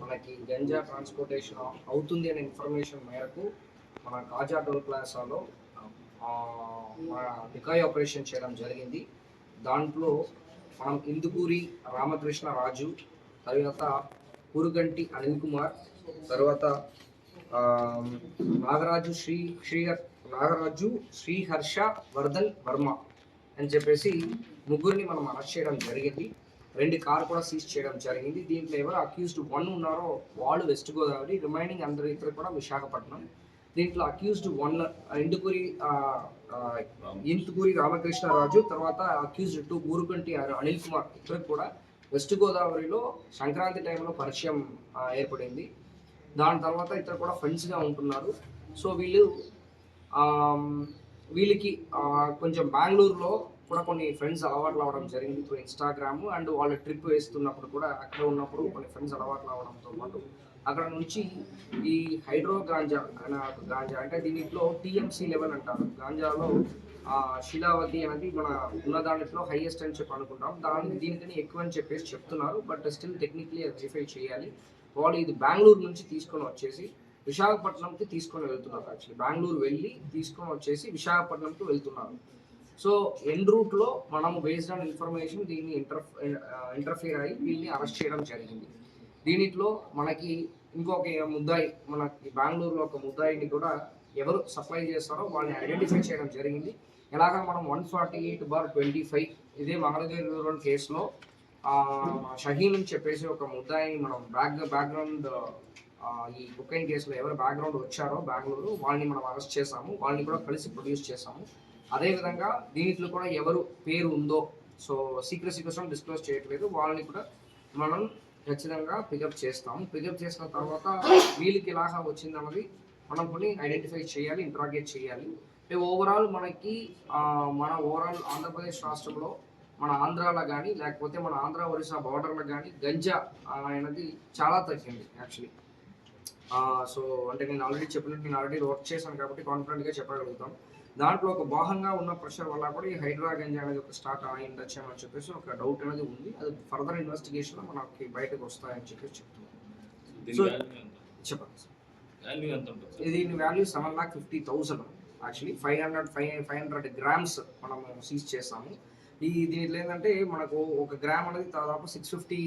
మనకి గంజా ట్రాన్స్పోర్టేషన్ అవుతుంది అనే ఇన్ఫర్మేషన్ మేరకు మన కాజా టోల్ ప్లాసాలో ఆ, మన డికాయ్ ఆపరేషన్ చేయడం జరిగింది. దాంట్లో మనం ఇందుకూరి రామకృష్ణ రాజు తర్వాత పురుగంటి అనిల్ కుమార్ తర్వాత నాగరాజు శ్రీ శ్రీ నాగరాజు శ్రీహర్ష వర్ధన్ వర్మ అని చెప్పేసి ముగ్గురిని మనం అరెస్ట్ చేయడం జరిగింది. రెండు కార్ కూడా సీజ్ చేయడం జరిగింది. దీంట్లో ఎవరు అక్యూజ్డ్ వన్ ఉన్నారో వాళ్ళు వెస్ట్ గోదావరి రిమైనింగ్ అందరు ఇద్దరు కూడా విశాఖపట్నం. దీంట్లో అక్యూజ్డ్ వన్ ఇందుకూరి ఆ, ఇందుకూరి రామకృష్ణరాజు తర్వాత అక్యూజ్డ్ టూ ఊరుగంటి అనిల్ కుమార్ ఇద్దరు కూడా వెస్ట్ గోదావరిలో సంక్రాంతి టైంలో పరిచయం ఏర్పడింది. దాని తర్వాత ఇతరు కూడా ఫ్రెండ్స్గా ఉంటున్నారు. సో వీళ్ళు వీళ్ళకి కొంచెం బెంగళూరులో కూడా కొన్ని ఫ్రెండ్స్ అలవాట్లు అవ్వడం జరిగింది త్రూ ఇన్స్టాగ్రామ్ అండ్ వాళ్ళు ట్రిప్ వేస్తున్నప్పుడు కూడా అక్కడ ఉన్నప్పుడు కొన్ని ఫ్రెండ్స్ అలవాట్లు అవ్వడంతో పాటు అక్కడ నుంచి ఈ హైడ్రో గాంజా అనే ఒక గాంజా అంటే దీనిలో టీఎంసీ లెవెల్ అంటారు. గాంజాలో ఆ, శిలావతి అనేది మన ఉన్న దాంట్లో హైయెస్ట్ అని చెప్పి అనుకుంటాం. దాని దీనికని ఎక్కువ అని చెప్పేసి చెప్తున్నారు. బట్ స్టిల్ టెక్నికలీ వెరిఫై చేయాలి. వాళ్ళు ఇది బెంగళూరు నుంచి తీసుకొని వచ్చేసి విశాఖపట్నంకి తీసుకొని వెళ్తున్నారు. యాక్చువల్లీ బెంగళూరు వెళ్ళి తీసుకొని వచ్చేసి విశాఖపట్నంకి వెళ్తున్నారు. సో ఎన్ రూట్లో మనం బేస్డ్ ఆన్ ఇన్ఫర్మేషన్ దీన్ని ఇంటర్ ఇంటర్ఫియర్ eh, అయ్యి వీళ్ళని అరెస్ట్ చేయడం జరిగింది. దీనిలో మనకి ఇంకొక ముద్దాయి మనకి బెంగళూరులో ఒక ముద్దాయిని కూడా ఎవరు సప్లై చేస్తారో వాళ్ళని ఐడెంటిఫై చేయడం జరిగింది. ఎలాగ మనం one forty eight bar twenty five ఇదే మంగళగిరి కేసులో షహీన్ అని చెప్పేసి ఒక ముద్దాయిని మనం బ్యాక్ బ్యాక్గ్రౌండ్ ఈ కుక్కైన్ కేసులో ఎవరు బ్యాక్గ్రౌండ్ వచ్చారో బెంగళూరు వాళ్ళని మనం అరెస్ట్ చేసాము. వాళ్ళని కూడా కలిసి ప్రొడ్యూస్ చేసాము. అదేవిధంగా దీంట్లో కూడా ఎవరు పేరు ఉందో సో సీక్రసీ కోసం డిస్క్లోజ్ చేయట్లేదు. వాళ్ళని కూడా మనం ఖచ్చితంగా పికప్ చేస్తాము. పికప్ చేసిన తర్వాత వీళ్ళకి ఇలాగా వచ్చిందన్నది మనం కొన్ని ఐడెంటిఫై చేయాలి ఇంట్రాగేట్ చేయాలి. ఓవరాల్ మనకి మన ఓవరాల్ ఆంధ్రప్రదేశ్ రాష్ట్రంలో మన ఆంధ్రాలో కానీ లేకపోతే మన ఆంధ్ర ఒరిస్సా బార్డర్లో కానీ గంజా అనేది చాలా తగ్గింది యాక్చువల్లీ సో అంటే నేను ఆల్రెడీ చెప్పినట్టు నేను ఆల్రెడీ వర్క్ చేశాను కాబట్టి కాన్ఫిడెంట్గా చెప్పగలుగుతాం దాంట్లో ఒక భాగంగా ఉన్న ప్రెషర్ వల్ల కూడా ఈ హైడ్రా గంజా అనేది ఒక స్టార్ట్ అయిండొచ్చు అని చెప్పేసి ఒక డౌట్ అనేది ఉంది. అది ఫర్దర్ ఇన్వెస్టిగేషన్ మనకి బయటకు వస్తాయని చెప్పేసి ఎంత? చెప్పండి దీని value seven lakh fifty thousand actually five hundred five five hundred grams మనము సీజ్ చేస్తాము ఈ దీంట్లో ఏంటంటే మనకు ఒక గ్రామ్ అనేది దాదాపు సిక్స్ ఫిఫ్టీ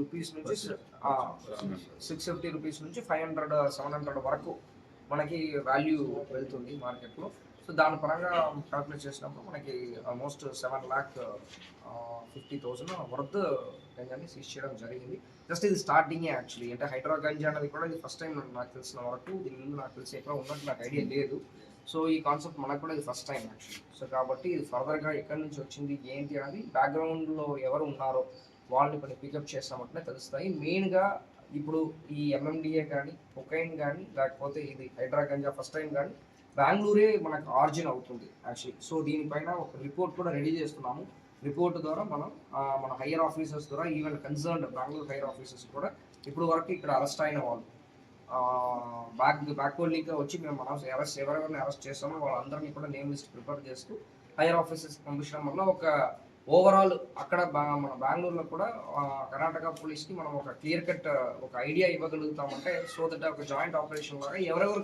రూపీస్ నుంచి సిక్స్ ఫిఫ్టీ రూపీస్ నుంచి ఫైవ్ హండ్రెడ్ సెవెన్ హండ్రెడ్ వరకు మనకి వాల్యూ వెళ్తుంది మార్కెట్లో సో దాని పరంగా క్యాల్కులేట్ చేసినప్పుడు మనకి almost seven lakh fifty thousand worth గంజాని seize చేయడం జరిగింది. జస్ట్ ఇది స్టార్టింగ్ యాక్చువల్లీ అంటే హైడ్రా గంజా అనేది కూడా ఇది ఫస్ట్ టైం నాకు తెలిసిన వరకు దీని ముందు నాకు తెలిసి ఎక్కడ ఉన్నట్టు నాకు ఐడియా లేదు. సో ఈ కాన్సెప్ట్ మనకు కూడా ఇది ఫస్ట్ టైం యాక్చువల్లీ సో కాబట్టి ఇది ఫర్దర్గా ఎక్కడి నుంచి వచ్చింది ఏంటి అనేది బ్యాక్గ్రౌండ్లో ఎవరు ఉన్నారో వాళ్ళని కొన్ని పికప్ చేస్తామంటే తెలుస్తాయి. మెయిన్గా ఇప్పుడు ఈ ఎంఎండిఏ కానీ కొకైన్ కానీ లేకపోతే ఇది హైడ్రా గంజా ఫస్ట్ టైం కానీ బెంగళూరే మనకు ఆర్జిన్ అవుతుంది యాక్చువల్లీ సో దీనిపైన ఒక రిపోర్ట్ కూడా రెడీ చేస్తున్నాము. రిపోర్ట్ ద్వారా మనం మన హయ్యర్ ఆఫీసర్స్ ద్వారా even concerned Bengaluru higher officers కూడా ఇప్పుడు వరకు ఇక్కడ అరెస్ట్ అయిన వాళ్ళు బ్యాక్ బ్యాక్వర్డ్ లింక్ వచ్చి మేము మనం అరెస్ట్ ఎవరెవరిని అరెస్ట్ చేస్తామో వాళ్ళందరినీ కూడా నేమ్ లిస్ట్ ప్రిపేర్ చేస్తూ హైయర్ ఆఫీసర్స్ పంపించడం వల్ల ఒక ఓవరాల్ అక్కడ బా- మన బెంగళూరులో కూడా కర్ణాటక పోలీస్కి మనం ఒక క్లియర్ కట్ ఒక ఐడియా ఇవ్వగలుగుతామంటే సో దట్ ఒక జాయింట్ ఆపరేషన్ లాగా ఎవరెవరు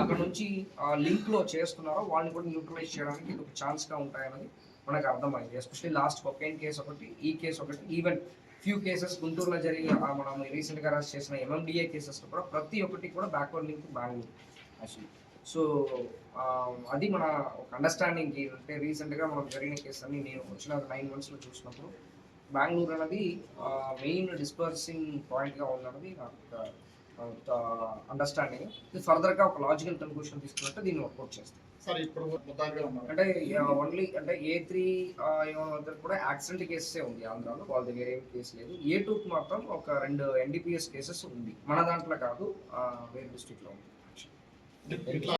అక్కడ నుంచి లింక్లో చేస్తున్నారో వాళ్ళని కూడా న్యూట్రలైజ్ చేయడానికి ఇది ఒక ఛాన్స్గా ఉంటాయన్నది మనకు అర్థమైంది. ఎస్పెషలీ లాస్ట్ కొకైన్ కేసు ఒకటి ఈ కేసు ఒకటి ఈవెన్ ఫ్యూ కేసెస్ గుంటూరులో జరిగిన మనం రీసెంట్గా రాజ్ చేసిన ఎంఎండిఏ కేసెస్ కూడా ప్రతి ఒక్కటి కూడా backward link Bengaluru actually so అది మన ఒక అండర్స్టాండింగ్ అంటే రీసెంట్గా మనం జరిగిన కేసు అన్ని నేను వచ్చిన నైన్ మంత్స్లో చూసినప్పుడు బెంగళూరు అనేది మెయిన్ డిస్పర్సింగ్ పాయింట్గా ఉన్నది నాకు అండర్స్టాండింగ్ ఇది ఫర్దర్గా ఒక లాజికల్ కన్క్లూషన్ తీసుకున్నట్టు దీన్ని వర్కౌట్ చేస్తాం. సార్ ఇప్పుడు అంటే ఓన్లీ అంటే ఏ త్రీ వద్ద కూడా యాక్సిడెంట్ కేసెసే ఉంది ఆంధ్రాలో. వాళ్ళ దగ్గర ఏం కేసు లేదు. ఏ టూకి మాత్రం ఒక రెండు ఎన్డీపీఎస్ కేసెస్ ఉంది. మన దాంట్లో కాదు వేరే డిస్ట్రిక్ట్లో ఉంది.